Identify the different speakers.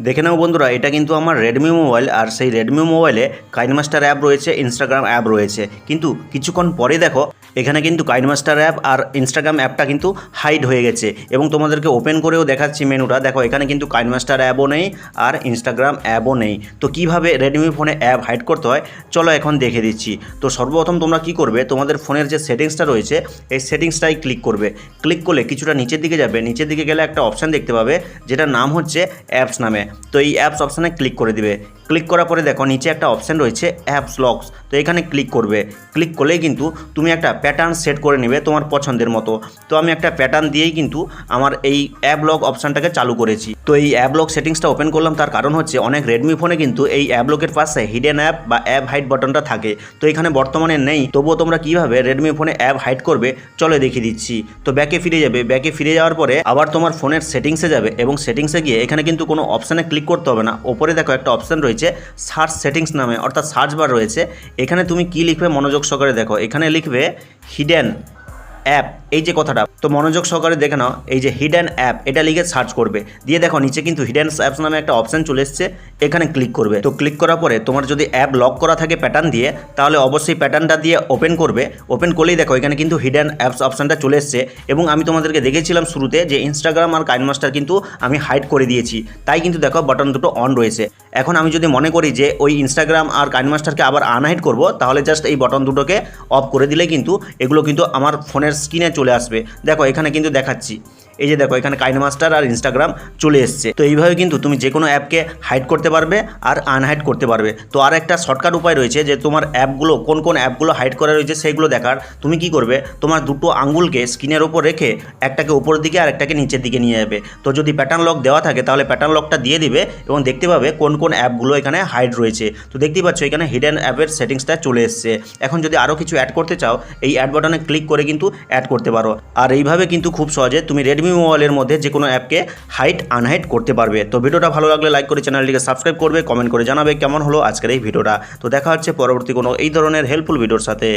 Speaker 1: দেখে নাও বন্ধুরা, এটা কিন্তু আমার রেডমি মোবাইল আর সেই রেডমি মোবাইলে কাইনমাস্টার অ্যাপ রয়েছে ইনস্টাগ্রাম অ্যাপ রয়েছে। কিন্তু কিছুক্ষণ পরে দেখো এখানে কিন্তু কাইনমাস্টার অ্যাপ আর ইনস্টাগ্রাম অ্যাপটা কিন্তু হাইড হয়ে গেছে। এবং তোমাদেরকে ওপেন করেও দেখাচ্ছি মেনুটা। দেখো, এখানে কিন্তু কাইনমাস্টার অ্যাপও নেই আর ইনস্টাগ্রাম অ্যাপও নেই। তো কীভাবে রেডমি ফোনে অ্যাপ হাইড করতে হয়? চলো এখন দেখে দিচ্ছি। তো সর্বপ্রথম তোমরা কি করবে? তোমাদের ফোনের যে সেটিংসটা রয়েছে, এই সেটিংসটাই ক্লিক করবে। ক্লিক করলে কিছুটা নিচের দিকে যাবে। নিচের দিকে গেলে একটা অপশান দেখতে পাবে, যেটার নাম হচ্ছে অ্যাপস নামে। তো এই অ্যাপস অপশানে ক্লিক করে দিবে। ক্লিক করার পরে দেখো নিচে একটা অপশান রয়েছে অ্যাপস লকস তো এখানে ক্লিক করবে। ক্লিক করলেই কিন্তু তুমি একটা প্যাটার্ন সেট করে নেবে তোমার পছন্দের মতো। তো আমি একটা প্যাটার্ন দিয়েই কিন্তু আমার এই অ্যাপ লক অপশানটাকে চালু করেছি। তো এই অ্যাপ লক সেটিংসটা ওপেন করলাম, তার কারণ হচ্ছে অনেক রেডমি ফোনে কিন্তু এই অ্যাপ লকের পাশে হিডেন অ্যাপ বা অ্যাপ হাইট বাটনটা থাকে। তো এখানে বর্তমানে নেই। তবুও তোমরা কীভাবে রেডমি ফোনে অ্যাপ হাইট করবে, চলে দেখিয়ে দিচ্ছি। তো ব্যাকে ফিরে যাবে। ব্যাকে ফিরে যাওয়ার পরে আবার তোমার ফোনের সেটিংসে যাবে এবং সেটিংসে গিয়ে এখানে কিন্তু কোনো অপশানে ক্লিক করতে হবে না। ওপরে দেখো একটা অপশান রয়েছে। সার্চ সেটিংস নামে, অর্থাৎ সার্চ বার রয়েছে। এখানে তুমি কি লিখবে? মনোযোগ সহকারে দেখো। এখানে লিখবে হিডেন অ্যাপ, এই যে কথাটা, তো মনোযোগ সহকারে দেখে নাও, এই যে হিডেন অ্যাপ এটা লিখে সার্চ করবে। দিয়ে দেখো, নিচে কিন্তু হিডেন অ্যাপস নামে একটা অপশন চলে এসছে, এখানে ক্লিক করবে। তো ক্লিক করার পরে তোমার যদি অ্যাপ লক করা থাকে প্যাটার্ন দিয়ে, তাহলে অবশ্যই প্যাটার্নটা দিয়ে ওপেন করবে। ওপেন করলেই দেখো, এখানে কিন্তু হিডেন অ্যাপস অপশনটা চলে এসছে। এবং আমি তোমাদেরকে দেখেছিলাম শুরুতে যে ইনস্টাগ্রাম আর কাইনমাস্টার কিন্তু আমি হাইড করে দিয়েছি। তাই কিন্তু দেখো বাটন দুটো অন রয়েছে। এখন আমি যদি মনে করি যে ওই ইনস্টাগ্রাম আর কাইনমাস্টারকে আবার আনহাইড করব, তাহলে জাস্ট এই বটন দুটোকে অফ করে দিলে কিন্তু এগুলো কিন্তু আমার ফোনের স্ক্রিনে চলে আসবে। দেখো এখানে কিন্তু দেখাচ্ছি। এই যে দেখো, এখানে কাইন মাস্টার আর ইনস্টাগ্রাম চলে এসছে। তো এইভাবে কিন্তু তুমি যে কোনো অ্যাপকে হাইড করতে পারবে আর আনহাইড করতে পারবে। তো আর একটা শর্টকাট উপায় রয়েছে যে তোমার অ্যাপগুলো, কোন কোন অ্যাপগুলো হাইড করা রয়েছে সেইগুলো দেখার। তুমি কি করবে? তোমার দুটো আঙ্গুলকে স্ক্রিনের ওপর রেখে একটাকে উপরের দিকে আর একটাকে নিচের দিকে নিয়ে যাবে। তো যদি প্যাটার্ন লক দেওয়া থাকে, তাহলে প্যাটার্ন লকটা দিয়ে দিবে এবং দেখতে পাবে কোন কোন অ্যাপগুলো এখানে হাইড রয়েছে। তো দেখতেই পাচ্ছ, এখানে হিডেন অ্যাপের সেটিংসটা চলে এসছে। এখন যদি আরও কিছু অ্যাড করতে চাও, এই অ্যাড বাটনে ক্লিক করে কিন্তু অ্যাড করতে পারো। আর এইভাবে কিন্তু খুব সহজে তুমি রেডমি মোবাইলের মধ্যে যে কোনো অ্যাপকে হাইট আনহাইট করতে পারবে। তো ভিডিওটা ভালো লাগলে লাইক করে চ্যানেলটিকে সাবস্ক্রাইব করবে কমেন্ট করে জানাবে কেমন হলো আজকের এই ভিডিওটা। তো দেখা হচ্ছে পরবর্তী কোনো এই ধরনের হেল্পফুল ভিডিওর সাথে।